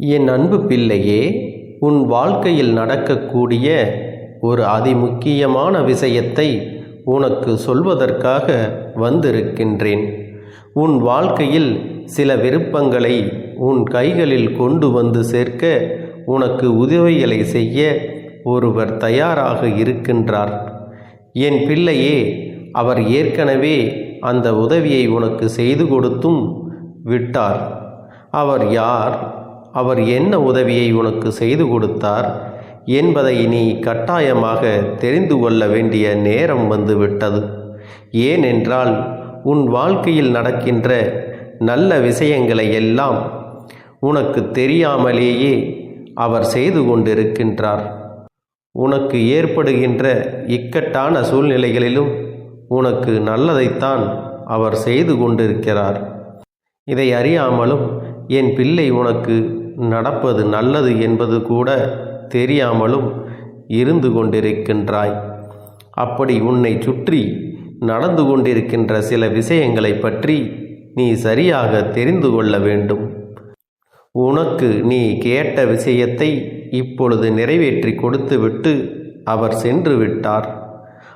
என் அன்பு பிள்ளையே உன் வாழ்க்கையில் நடக்கக்கூடிய ஒரு அதிமுக்கியமான விஷயத்தை உனக்கு சொல்வதற்காக வந்திருக்கின்றேன். உன் வாழ்க்கையில் சில விருப்பங்களை உன் கைகளில் கொண்டு வந்து சேர்க்க உனக்கு உதவிகளை செய்ய ஒருவர் தயாராக இருக்கின்றார். என் பிள்ளையே அவர் ஏற்கனவே அந்த உதவியை உனக்கு செய்து கொடுத்தும் விட்டார். அவர் யார்? அவர் என்ன உதவியை உனக்கு செய்து கொடுத்தார் என்பதை நீ கட்டாயமாக தெரிந்து கொள்ள வேண்டிய நேரம் வந்துவிட்டது. ஏனென்றால் உன் வாழ்க்கையில் நடக்கின்ற நல்ல விஷயங்களை எல்லாம் உனக்கு தெரியாமலேயே அவர் செய்து கொண்டிருக்கின்றார். உனக்கு ஏற்படுகின்ற இக்கட்டான சூழ்நிலைகளிலும் உனக்கு நல்லதைத்தான் அவர் செய்து கொண்டிருக்கிறார். இதை அறியாமலும் என் பிள்ளை உனக்கு நடப்பது நல்லது என்பது கூட தெரியாமலும் இருந்து கொண்டிருக்கின்றாய். அப்படி உன்னை சுற்றி நடந்து கொண்டிருக்கின்ற சில விஷயங்களை பற்றி நீ சரியாக தெரிந்து கொள்ள வேண்டும். உனக்கு நீ கேட்ட விஷயத்தை இப்பொழுது நிறைவேற்றி கொடுத்துவிட்டு அவர் சென்று விட்டார்.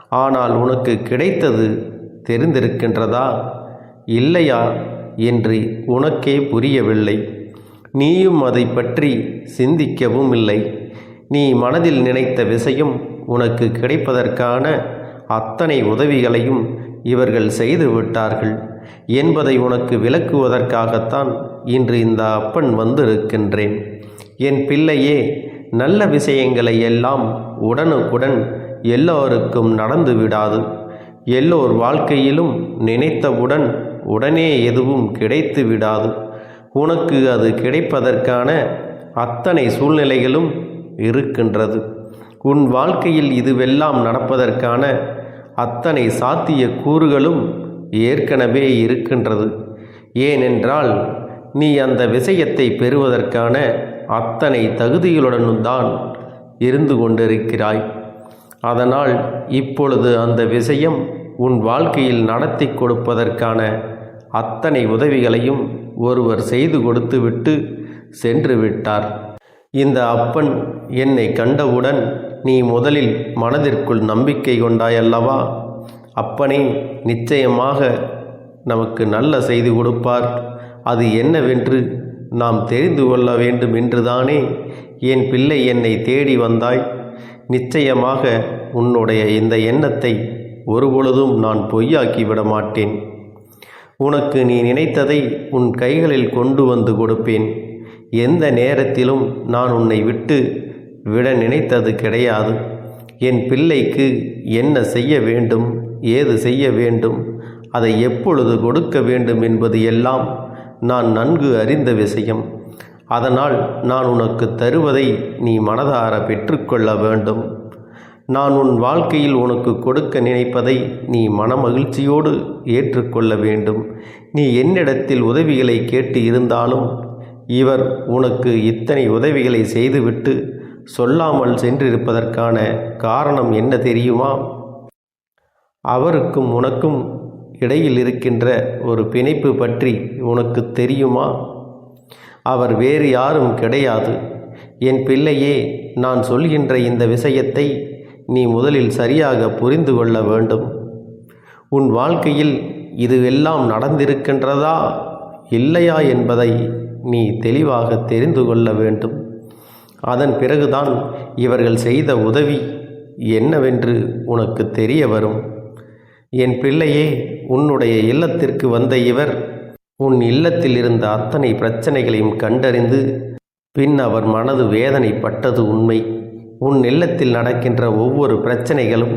ஆனால் உனக்கு கிடைத்தது தெரிந்திருக்கின்றதா? இல்லையா என்று உனக்கே புரியவில்லை. நீயும் அதை பற்றி சிந்திக்கவும் இல்லை. நீ மனதில் நினைத்த விஷயம் உனக்கு கிடைப்பதற்கான அத்தனை உதவிகளையும் இவர்கள் செய்து விட்டார்கள். என்பதை உனக்கு விளக்குவதற்காகத்தான் இன்று இந்த அப்பன் வந்திருக்கின்றேன். என் பிள்ளையே நல்ல விஷயங்களை எல்லாம் உடனுக்குடன் எல்லோருக்கும் நடந்து விடாது. எல்லோர் வாழ்க்கையிலும் நினைத்தவுடன் உடனே எதுவும் கிடைத்து விடாது. உனக்கு அது கிடைப்பதற்கான அத்தனை சூழ்நிலைகளும் இருக்கின்றது. உன் வாழ்க்கையில் இதுவெல்லாம் நடப்பதற்கான அத்தனை சாத்திய கூறுகளும் ஏற்கனவே இருக்கின்றது. ஏனென்றால் நீ அந்த விஷயத்தை பெறுவதற்கான அத்தனை தகுதிகளுடனும் தான் இருந்து கொண்டிருக்கிறாய். அதனால் இப்பொழுது அந்த விஷயம் உன் வாழ்க்கையில் நடத்தி கொடுப்பதற்கான அத்தனை உதவிகளையும் ஒருவர் செய்து கொடுத்துவிட்டு சென்று விட்டார் இந்த அப்பன் என்னை கண்டவுடன் நீ முதலில் மனதிற்குள் நம்பிக்கை கொண்டாயல்லவா? அப்பனே நிச்சயமாக நமக்கு நல்ல செய்து கொடுப்பார். அது என்னவென்று நாம் தெரிந்து கொள்ள வேண்டும் என்றுதானே? என் பிள்ளை என்னை தேடி வந்தாய். நிச்சயமாக உன்னுடைய இந்த எண்ணத்தை ஒருபொழுதும் நான் பொய்யாக்கி விட மாட்டேன் உனக்கு நீ நினைத்ததை உன் கைகளில் கொண்டு வந்து கொடுப்பேன். எந்த நேரத்திலும் நான் உன்னை விட்டு விட நினைத்தது கிடையாது. என் பிள்ளைக்கு என்ன செய்ய வேண்டும் ஏது செய்ய வேண்டும் அதை எப்பொழுது கொடுக்க வேண்டும் என்பது எல்லாம் நான் நன்கு அறிந்த விஷயம். அதனால் நான் உனக்கு தருவதை நீ மனதார பெற்றுக்கொள்ள வேண்டும். நான் உன் வாழ்க்கையில் உனக்கு கொடுக்க நினைப்பதை நீ மனமகிழ்ச்சியோடு ஏற்றுக்கொள்ள வேண்டும். நீ என்னிடத்தில் உதவிகளை கேட்டு இருந்தாலும் இவர் உனக்கு இத்தனை உதவிகளை செய்துவிட்டு சொல்லாமல் சென்றிருப்பதற்கான காரணம் என்ன தெரியுமா? அவருக்கும் உனக்கும் இடையில் இருக்கின்ற ஒரு பிணைப்பு பற்றி உனக்கு தெரியுமா? அவர் வேறு யாரும் கிடையாது. என் பிள்ளையே நான் சொல்கின்ற இந்த விஷயத்தை நீ முதலில் சரியாக புரிந்து கொள்ள வேண்டும். உன் வாழ்க்கையில் இதுவெல்லாம் நடந்திருக்கின்றதா இல்லையா என்பதை நீ தெளிவாக தெரிந்து கொள்ள வேண்டும். அதன் பிறகுதான் இவர்கள் செய்த உதவி என்னவென்று உனக்கு தெரிய வரும். என் பிள்ளையே உன்னுடைய இல்லத்திற்கு வந்த இவர் உன் இல்லத்தில் இருந்த அத்தனை பிரச்சனைகளையும் கண்டறிந்து பின் அவர் மனது வேதனைப்பட்டது உண்மை. உன் இல்லத்தில் நடக்கின்ற ஒவ்வொரு பிரச்சனைகளும்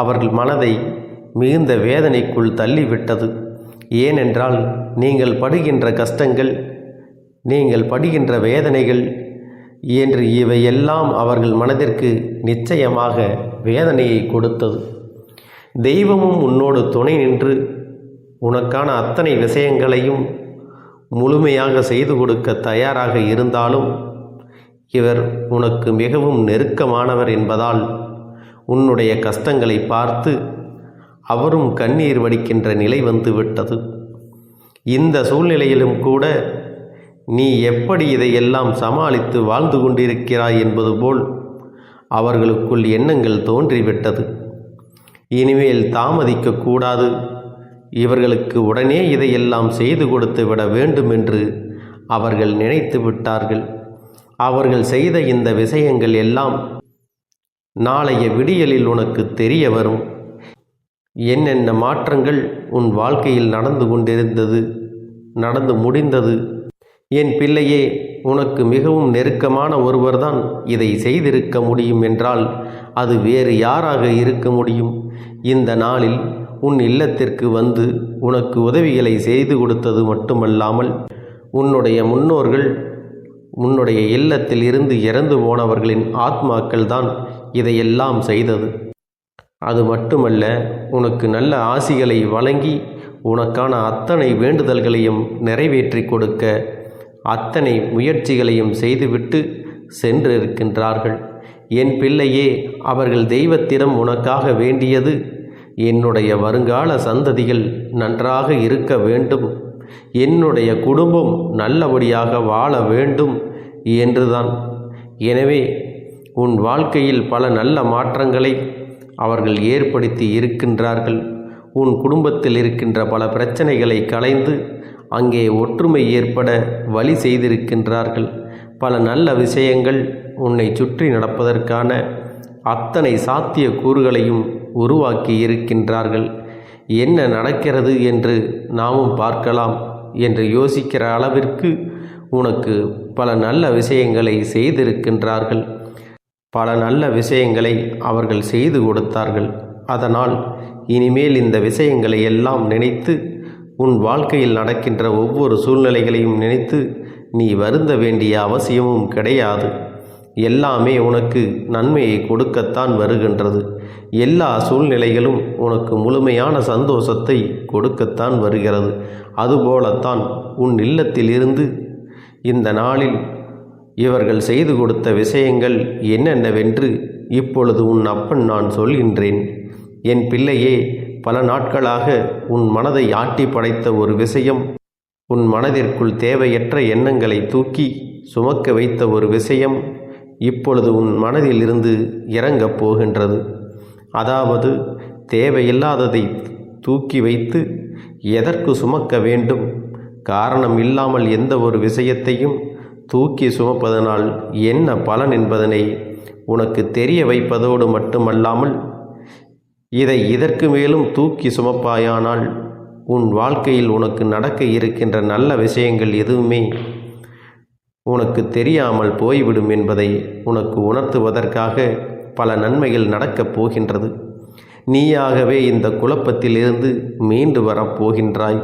அவர்கள் மனதை மிகுந்த வேதனைக்குள் தள்ளிவிட்டது. ஏனென்றால் நீங்கள் படுகின்ற கஷ்டங்கள் நீங்கள் படுகின்ற வேதனைகள் என்று இவையெல்லாம் அவர்கள் மனதிற்கு நிச்சயமாக வேதனையை கொடுத்தது. தெய்வமும் உன்னோடு துணை நின்று உனக்கான அத்தனை விஷயங்களையும் முழுமையாக செய்து கொடுக்க தயாராக இருந்தாலும் இவர் உனக்கு மிகவும் நெருக்கமானவர் என்பதால் உன்னுடைய கஷ்டங்களை பார்த்து அவரும் கண்ணீர் வடிக்கின்ற நிலை வந்து விட்டது. இந்த சூழ்நிலையிலும் கூட நீ எப்படி இதையெல்லாம் சமாளித்து வாழ்ந்து கொண்டிருக்கிறாய் என்பது போல் அவர்களுக்குள் எண்ணங்கள் தோன்றிவிட்டது. இனிமேல் தாமதிக்கக்கூடாது இவர்களுக்கு உடனே இதையெல்லாம் செய்து கொடுத்து விட வேண்டும் என்று அவர்கள் நினைத்து விட்டார்கள். அவர்கள் செய்த இந்த விஷயங்கள் எல்லாம் நாளைய விடியலில் உனக்கு தெரிய வரும். என்னென்ன மாற்றங்கள் உன் வாழ்க்கையில் நடந்து கொண்டிருந்தது நடந்து முடிந்தது? என் பிள்ளையே உனக்கு மிகவும் நெருக்கமான ஒருவர்தான் இதை செய்திருக்க முடியும் என்றால் அது வேறு யாராக இருக்க முடியும்? இந்த நாளில் உன் இல்லத்திற்கு வந்து உனக்கு உதவிகளை செய்து கொடுத்தது மட்டுமல்லாமல் உன்னுடைய முன்னோர்கள் உன்னுடைய இல்லத்தில் இருந்து இறந்து போனவர்களின் ஆத்மாக்கள் தான் இதையெல்லாம் செய்தது. அது மட்டுமல்ல உனக்கு நல்ல ஆசிகளை வழங்கி உனக்கான அத்தனை வேண்டுதல்களையும் நிறைவேற்றி கொடுக்க அத்தனை முயற்சிகளையும் செய்துவிட்டு சென்றிருக்கின்றார்கள். என் பிள்ளையே அவர்கள் தெய்வத்திடம் உனக்காக வேண்டியது என்னுடைய வருங்கால சந்ததிகள் நன்றாக இருக்க வேண்டும். என்னுடைய குடும்பம் நல்லபடியாக வாழ வேண்டும் என்றுதான். எனவே உன் வாழ்க்கையில் பல நல்ல மாற்றங்களை அவர்கள் ஏற்படுத்தி இருக்கின்றார்கள். உன் குடும்பத்தில் இருக்கின்ற பல பிரச்சனைகளை களைந்து அங்கே ஒற்றுமை ஏற்பட வழி செய்திருக்கின்றார்கள். பல நல்ல விஷயங்கள் உன்னை சுற்றி நடப்பதற்கான அத்தனை சாத்திய கூறுகளையும் உருவாக்கி இருக்கின்றார்கள். என்ன நடக்கிறது என்று நாமும் பார்க்கலாம் என்று யோசிக்கிற அளவிற்கு உனக்கு பல நல்ல விஷயங்களை செய்திருக்கின்றார்கள். பல நல்ல விஷயங்களை அவர்கள் செய்து கொடுத்தார்கள். அதனால் இனிமேல் இந்த விஷயங்களை எல்லாம் நினைத்து உன் வாழ்க்கையில் நடக்கின்ற ஒவ்வொரு சூழ்நிலைகளையும் நினைத்து நீ வருந்த வேண்டிய அவசியமும் கிடையாது. எல்லாமே உனக்கு நன்மையை கொடுக்கத்தான் வருகின்றது. எல்லா சூழ்நிலைகளும் உனக்கு முழுமையான சந்தோஷத்தை கொடுக்கத்தான் வருகிறது. அதுபோலத்தான் உன் இல்லத்திலிருந்து இந்த நாளில் இவர்கள் செய்து கொடுத்த விஷயங்கள் என்னென்னவென்று இப்பொழுது உன் அப்பன் நான் சொல்கின்றேன். என் பிள்ளையே பல நாட்களாக உன் மனதை ஆட்டி படைத்த ஒரு விஷயம் உன் மனதிற்குள் தேவையற்ற எண்ணங்களை தூக்கி சுமக்க வைத்த ஒரு விஷயம் இப்பொழுது உன் மனதிலிருந்து இறங்கப் போகின்றது. அதாவது தேவையில்லாததை தூக்கி வைத்து எதற்கு சுமக்க வேண்டும்? காரணம் இல்லாமல் எந்த ஒரு விஷயத்தையும் தூக்கி சுமப்பதனால் என்ன பலன் என்பதனை உனக்கு தெரிய வைப்பதோடு மட்டுமல்லாமல் இதை இதற்கு மேலும் தூக்கி சுமப்பாயானால் உன் வாழ்க்கையில் உனக்கு நடக்க இருக்கின்ற நல்ல விஷயங்கள் எதுவுமே உனக்கு தெரியாமல் போய்விடும் என்பதை உனக்கு உணர்த்துவதற்காக பல நன்மைகள் நடக்கப் போகின்றது. நீயாகவே இந்த குழப்பத்திலிருந்து மீண்டு வரப்போகின்றாய்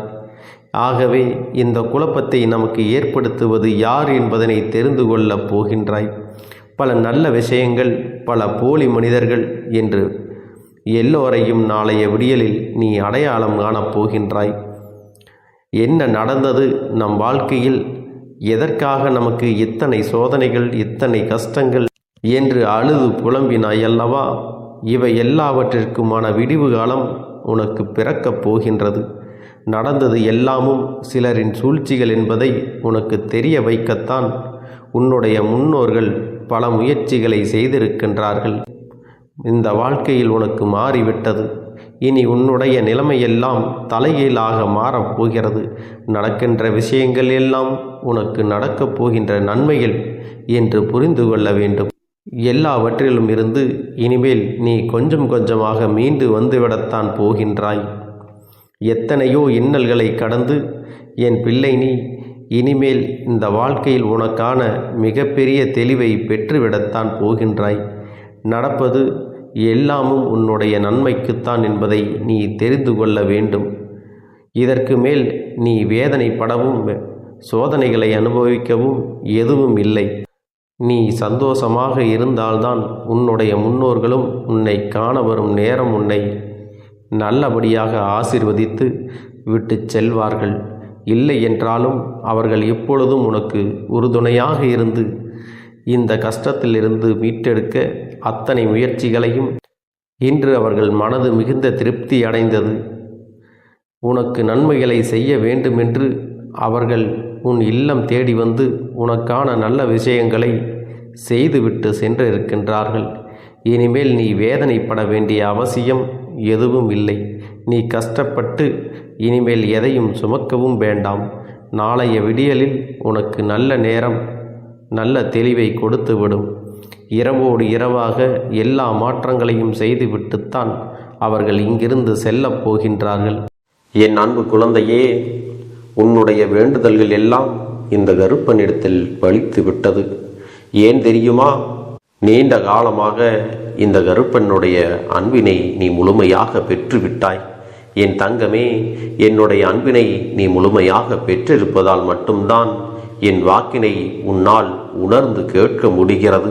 ஆகவே இந்த குழப்பத்தை நமக்கு ஏற்படுத்துவது யார் என்பதனை தெரிந்து கொள்ளப் போகின்றாய். பல நல்ல விஷயங்கள் பல போலி மனிதர்கள் என்று எல்லோரையும் நாளைய விடியலில் நீ அடையாளம் காணப் போகின்றாய். என்ன நடந்தது நம் வாழ்க்கையில்? எதற்காக நமக்கு இத்தனை சோதனைகள் இத்தனை கஷ்டங்கள் என்று அழுது புலம்பினாய் அல்லவா? இவை எல்லாவற்றிற்குமான விடிவு காலம் உனக்கு பிறக்கப் போகின்றது. நடந்தது எல்லாமும் சிலரின் சூழ்ச்சிகள் என்பதை உனக்கு தெரிய வைக்கத்தான் உன்னுடைய முன்னோர்கள் பல முயற்சிகளை செய்திருக்கின்றார்கள். இந்த வாழ்க்கையில் உனக்கு மாறிவிட்டது. இனி உன்னுடைய நிலைமையெல்லாம் தலைகீழாக மாறப் போகிறது. நடக்கின்ற விஷயங்கள் எல்லாம் உனக்கு நடக்கப் போகின்ற நன்மைகள் என்று புரிந்து கொள்ள வேண்டும். எல்லாவற்றிலும் இருந்து இனிமேல் நீ கொஞ்சம் கொஞ்சமாக மீண்டு வந்துவிடத்தான் போகின்றாய். எத்தனையோ இன்னல்களை கடந்து என் பிள்ளை நீ இனிமேல் இந்த வாழ்க்கையில் உனக்கான மிகப்பெரிய தெளிவை பெற்றுவிடத்தான் போகின்றாய். நடப்பது எல்லாமும் உன்னுடைய நன்மைக்குத்தான் என்பதை நீ தெரிந்து கொள்ள வேண்டும். இதற்கு மேல் நீ வேதனைப்படவும் சோதனைகளை அனுபவிக்கவும் எதுவும் இல்லை. நீ சந்தோஷமாக இருந்தால்தான் உன்னுடைய முன்னோர்களும் உன்னை காண வரும் நேரம் உன்னை நல்லபடியாக ஆசிர்வதித்து விட்டு செல்வார்கள். இல்லை என்றாலும் அவர்கள் எப்பொழுதும் உனக்கு உறுதுணையாக இருந்து இந்த கஷ்டத்திலிருந்து மீட்டெடுக்க அத்தனை முயற்சிகளையும் இன்று அவர்கள் மனது மிகுந்த திருப்தி அடைந்தது. உனக்கு நன்மைகளை செய்ய வேண்டுமென்று அவர்கள் உன் இல்லம் தேடி வந்து உனக்கான நல்ல விஷயங்களை செய்துவிட்டு சென்றிருக்கின்றார்கள். இனிமேல் நீ வேதனைப்பட வேண்டிய அவசியம் எதுவும் இல்லை. நீ கஷ்டப்பட்டு இனிமேல் எதையும் சுமக்கவும் வேண்டாம். நாளைய விடியலில் உனக்கு நல்ல நேரம் நல்ல தெளிவை கொடுத்துவிடும். இரவோடு இரவாக எல்லா மாற்றங்களையும் செய்துவிட்டுத்தான் அவர்கள் இங்கிருந்து செல்லப் போகின்றார்கள். என் அன்பு குழந்தையே உன்னுடைய வேண்டுதல்கள் எல்லாம் இந்த கருப்பனிடத்தில் பலித்து விட்டது ஏன் தெரியுமா? நீண்ட காலமாக இந்த கருப்பனுடைய அன்பினை நீ முழுமையாக பெற்றுவிட்டாய். என் தங்கமே என்னுடைய அன்பினை நீ முழுமையாக பெற்றிருப்பதால் மட்டும்தான் என் வாக்கினை உன்னால் உணர்ந்து கேட்க முடிகிறது.